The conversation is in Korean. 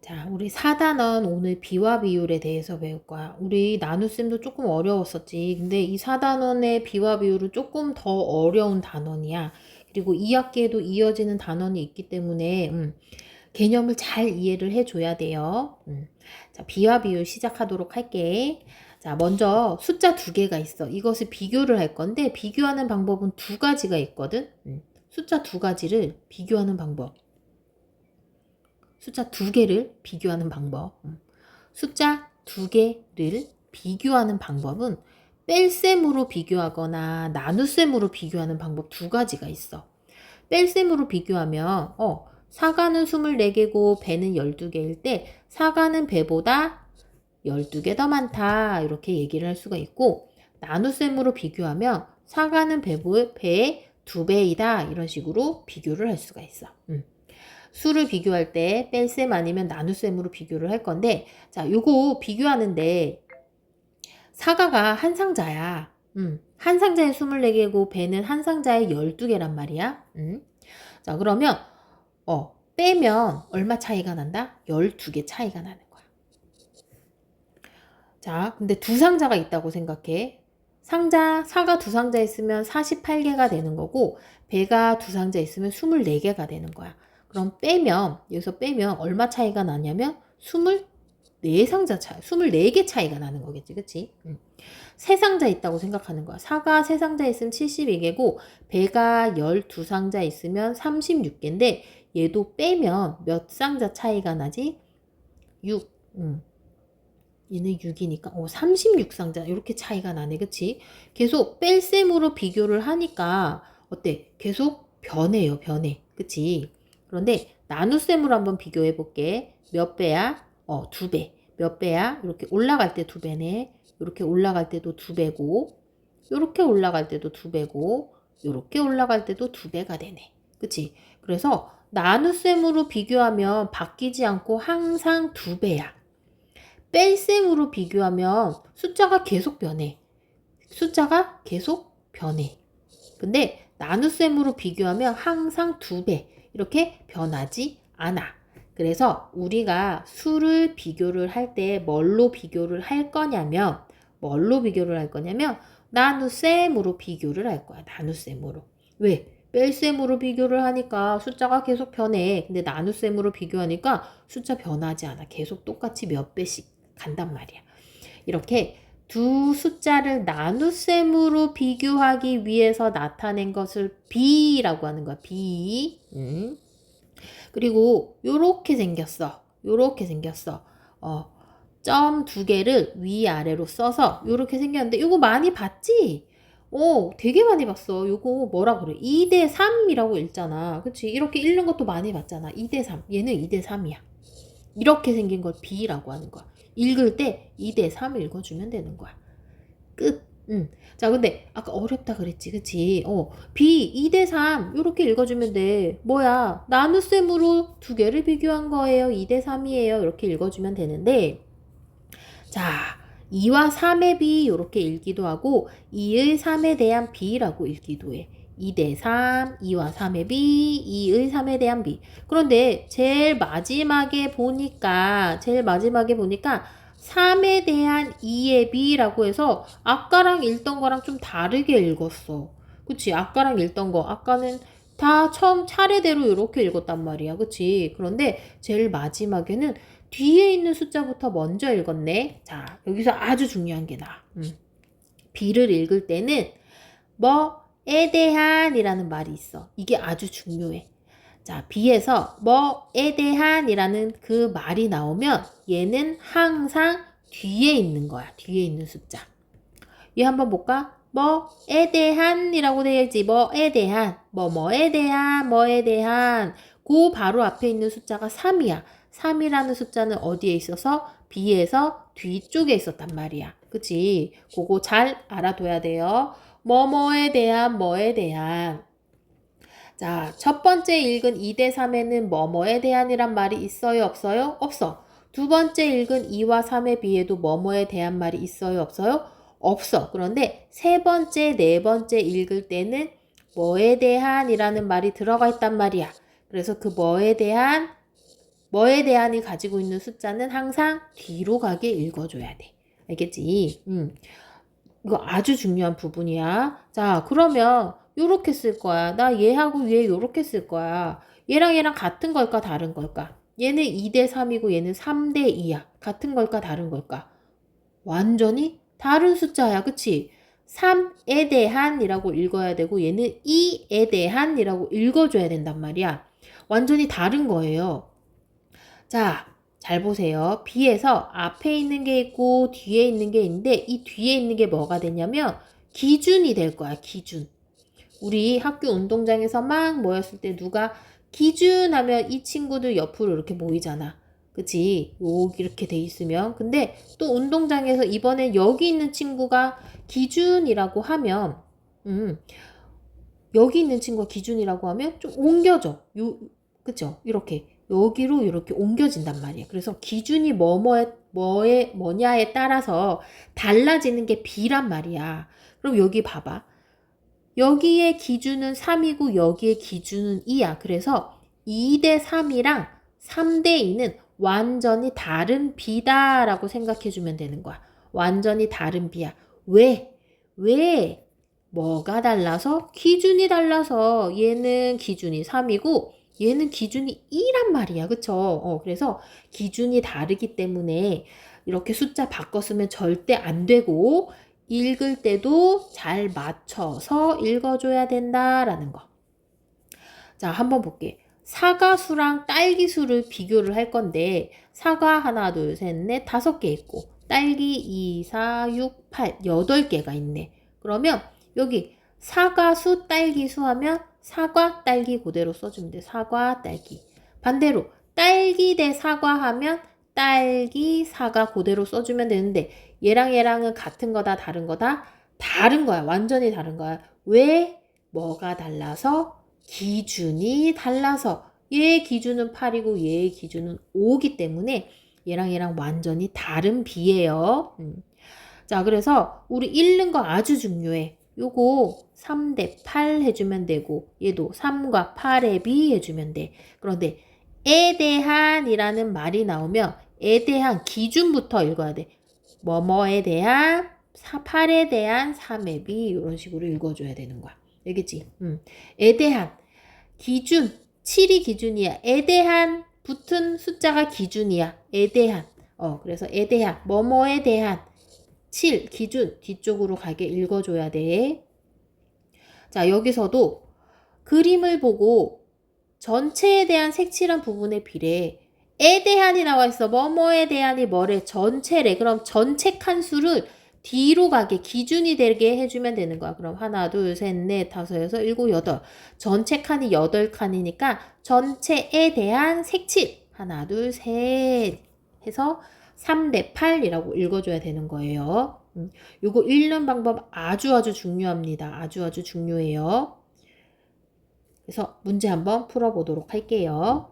자, 우리 4단원 오늘 비와 비율에 대해서 배울 거야. 우리 나눗셈도 조금 어려웠었지. 근데 이 4단원의 비와 비율은 조금 더 어려운 단원이야. 그리고 2학기에도 이어지는 단원이 있기 때문에 음, 개념을 잘 이해를 해줘야 돼요. 음. 자, 비와 비율 시작하도록 할게. 자, 먼저 숫자 두 개가 있어. 이것을 비교를 할 건데 비교하는 방법은 두 가지가 있거든. 음. 숫자 두 가지를 비교하는 방법. 숫자 두 개를 비교하는 방법. 음. 숫자 두 개를 비교하는 방법은 뺄셈으로 비교하거나 나눗셈으로 비교하는 방법 두 가지가 있어. 뺄셈으로 비교하면 어, 사과는 24개고 배는 12개일 때 사과는 배보다 12개 더 많다. 이렇게 얘기를 할 수가 있고 나눗셈으로 비교하면 사과는 배보, 배의 두 배이다. 이런 식으로 비교를 할 수가 있어. 음. 수를 비교할 때 뺄셈 아니면 나눗셈으로 비교를 할 건데 자 요거 비교하는데 사과가 한 상자야 음, 한 상자에 24개고 배는 한 상자에 12개란 말이야 음. 자 그러면 어 빼면 얼마 차이가 난다? 12개 차이가 나는 거야 자 근데 두 상자가 있다고 생각해 상자 사과 두 상자 있으면 48개가 되는 거고 배가 두 상자 있으면 24개가 되는 거야 그럼 빼면 여기서 빼면 얼마 차이가 나냐면 24상자 차이, 24개 차이가 나는 거겠지. 그치? 음. 세 상자 있다고 생각하는 거야. 사가 세 상자 있으면 72개고 배가 12상자 있으면 36개인데 얘도 빼면 몇 상자 차이가 나지? 6. 음. 얘는 6이니까 어 36상자 이렇게 차이가 나네. 그치? 계속 뺄셈으로 비교를 하니까 어때? 계속 변해요. 변해. 그치? 그런데 나눗셈으로 한번 비교해 볼게. 몇 배야? 어, 두 배. 몇 배야? 이렇게 올라갈 때 두 배네. 이렇게 올라갈 때도 두 배고, 이렇게 올라갈 때도 두 배고, 이렇게 올라갈 때도 두 배가 되네. 그치? 그래서 나눗셈으로 비교하면 바뀌지 않고 항상 두 배야. 뺄셈으로 비교하면 숫자가 계속 변해. 숫자가 계속 변해. 근데 나눗셈으로 비교하면 항상 두 배. 이렇게 변하지 않아. 그래서 우리가 수를 비교를 할 때 뭘로 비교를 할 거냐면 뭘로 비교를 할 거냐면 나눗셈으로 비교를 할 거야. 나눗셈으로. 왜? 뺄셈으로 비교를 하니까 숫자가 계속 변해. 근데 나눗셈으로 비교하니까 숫자 변하지 않아. 계속 똑같이 몇 배씩 간단 말이야. 이렇게 두 숫자를 나눗셈으로 비교하기 위해서 나타낸 것을 비라고 하는 거야. 비. 음. 그리고 요렇게 생겼어. 요렇게 생겼어. 어. 점 두 개를 위아래로 써서 요렇게 생겼는데 요거 많이 봤지? 오, 되게 많이 봤어. 요거 뭐라 그래? 2대 3이라고 읽잖아. 그치? 이렇게 읽는 것도 많이 봤잖아. 2대 3. 얘는 2대 3이야. 이렇게 생긴 걸 B라고 하는 거야. 읽을 때 2대 3 읽어주면 되는 거야. 끝. 응. 자, 근데 아까 어렵다 그랬지, 그치? 어, B 2대 3 이렇게 읽어주면 돼. 뭐야? 나눗셈으로 두 개를 비교한 거예요. 2대 3이에요. 이렇게 읽어주면 되는데, 자, 2와 3의 B 이렇게 읽기도 하고 2의 3에 대한 B라고 읽기도 해. 2대 3, 2와 3의 B, 2의 3에 대한 B. 그런데 제일 마지막에 보니까, 제일 마지막에 보니까 3에 대한 2의 B라고 해서 아까랑 읽던 거랑 좀 다르게 읽었어. 그치? 아까랑 읽던 거. 아까는 다 처음 차례대로 이렇게 읽었단 말이야. 그치? 그런데 제일 마지막에는 뒤에 있는 숫자부터 먼저 읽었네. 자, 여기서 아주 중요한 게 나. 음. B를 읽을 때는 뭐, 에 대한이라는 말이 있어. 이게 아주 중요해. 자, B에서 뭐에 대한이라는 그 말이 나오면 얘는 항상 뒤에 있는 거야. 뒤에 있는 숫자. 얘 한번 볼까? 뭐에 대한이라고 되어 있지. 뭐에 대한, 뭐 뭐에 대한, 뭐에 대한. 그 바로 앞에 있는 숫자가 3이야. 3이라는 숫자는 어디에 있어서? B에서 뒤쪽에 있었단 말이야. 그치? 그거 잘 알아둬야 돼요. 뭐뭐에 대한 뭐에 대한 자, 첫 번째 읽은 2대 3에는 뭐뭐에 대한이란 말이 있어요, 없어요? 없어. 두 번째 읽은 2와 3에 비해도 뭐뭐에 대한 말이 있어요, 없어요? 없어. 그런데 세 번째, 네 번째 읽을 때는 뭐에 대한이라는 말이 들어가 있단 말이야. 그래서 그 뭐에 대한 뭐에 대한이 가지고 있는 숫자는 항상 뒤로 가게 읽어줘야 돼. 알겠지? 음. 이거 아주 중요한 부분이야. 자, 그러면 요렇게 쓸 거야. 나 얘하고 얘 요렇게 쓸 거야. 얘랑 얘랑 같은 걸까 다른 걸까? 얘는 2대 3이고 얘는 3대 2야. 같은 걸까 다른 걸까? 완전히 다른 숫자야. 그치? 3에 대한이라고 읽어야 되고 얘는 2에 대한이라고 읽어줘야 된단 말이야. 완전히 다른 거예요. 자, 잘 보세요. B에서 앞에 있는 게 있고 뒤에 있는 게 있는데 이 뒤에 있는 게 뭐가 되냐면 기준이 될 거야. 기준. 우리 학교 운동장에서 막 모였을 때 누가 기준 하면 이 친구들 옆으로 이렇게 모이잖아. 그치? 여기 이렇게 돼 있으면. 근데 또 운동장에서 이번에 여기 있는 친구가 기준이라고 하면, 음, 여기 있는 친구가 기준이라고 하면 좀 옮겨져. 요, 그쵸? 이렇게. 여기로 이렇게 옮겨진단 말이에요. 그래서 기준이 뭐뭐에, 뭐에, 뭐냐에 따라서 달라지는 게 B란 말이야. 그럼 여기 봐봐. 여기에 기준은 3이고 여기에 기준은 2야. 그래서 2대 3이랑 3대 2는 완전히 다른 B다라고 생각해 주면 되는 거야. 완전히 다른 B야. 왜? 왜? 뭐가 달라서? 기준이 달라서 얘는 기준이 3이고 얘는 기준이 2란 말이야. 그쵸? 어, 그래서 기준이 다르기 때문에 이렇게 숫자 바꿔 쓰면 절대 안 되고 읽을 때도 잘 맞춰서 읽어줘야 된다라는 거. 자, 한번 볼게. 사과수랑 딸기수를 비교를 할 건데 사과 하나, 둘, 셋, 넷, 다섯 개 있고 딸기 2, 4, 6, 8, 여덟 개가 있네. 그러면 여기 사과수, 딸기수 하면 사과, 딸기 그대로 써주면 돼. 사과, 딸기. 반대로 딸기 대 사과 하면 딸기, 사과 그대로 써주면 되는데 얘랑 얘랑은 같은 거다, 다른 거다? 다른 거야. 완전히 다른 거야. 왜? 뭐가 달라서? 기준이 달라서. 얘 기준은 8이고 얘 기준은 5기 때문에 얘랑 얘랑 완전히 다른 비예요. 음. 자, 그래서 우리 읽는 거 아주 중요해. 요거 3대 8 해주면 되고 얘도 3과 8의 비 해주면 돼. 그런데 에 대한이라는 말이 나오면 에 대한 기준부터 읽어야 돼. 뭐뭐에 대한 8에 대한 3의 비 이런 식으로 읽어줘야 되는 거야. 알겠지? 음. 에 대한 기준 7이 기준이야. 에 대한 붙은 숫자가 기준이야. 에 대한 어 그래서 에 대한 뭐뭐에 대한 7 기준 뒤쪽으로 가게 읽어줘야 돼. 자, 여기서도 그림을 보고 전체에 대한 색칠한 부분에 비례 에 대한이 나와 있어. 뭐뭐에 대한이 뭐래? 전체래. 그럼 전체 칸수를 뒤로 가게 기준이 되게 해주면 되는 거야. 그럼 하나, 둘, 셋, 넷, 다섯, 여섯, 일곱, 여덟. 전체 칸이 여덟 칸이니까 전체에 대한 색칠. 하나, 둘, 셋 해서 3대 8이라고 읽어줘야 되는 거예요. 음, 요거 읽는 방법 아주 아주 중요합니다. 아주 아주 중요해요. 그래서 문제 한번 풀어보도록 할게요.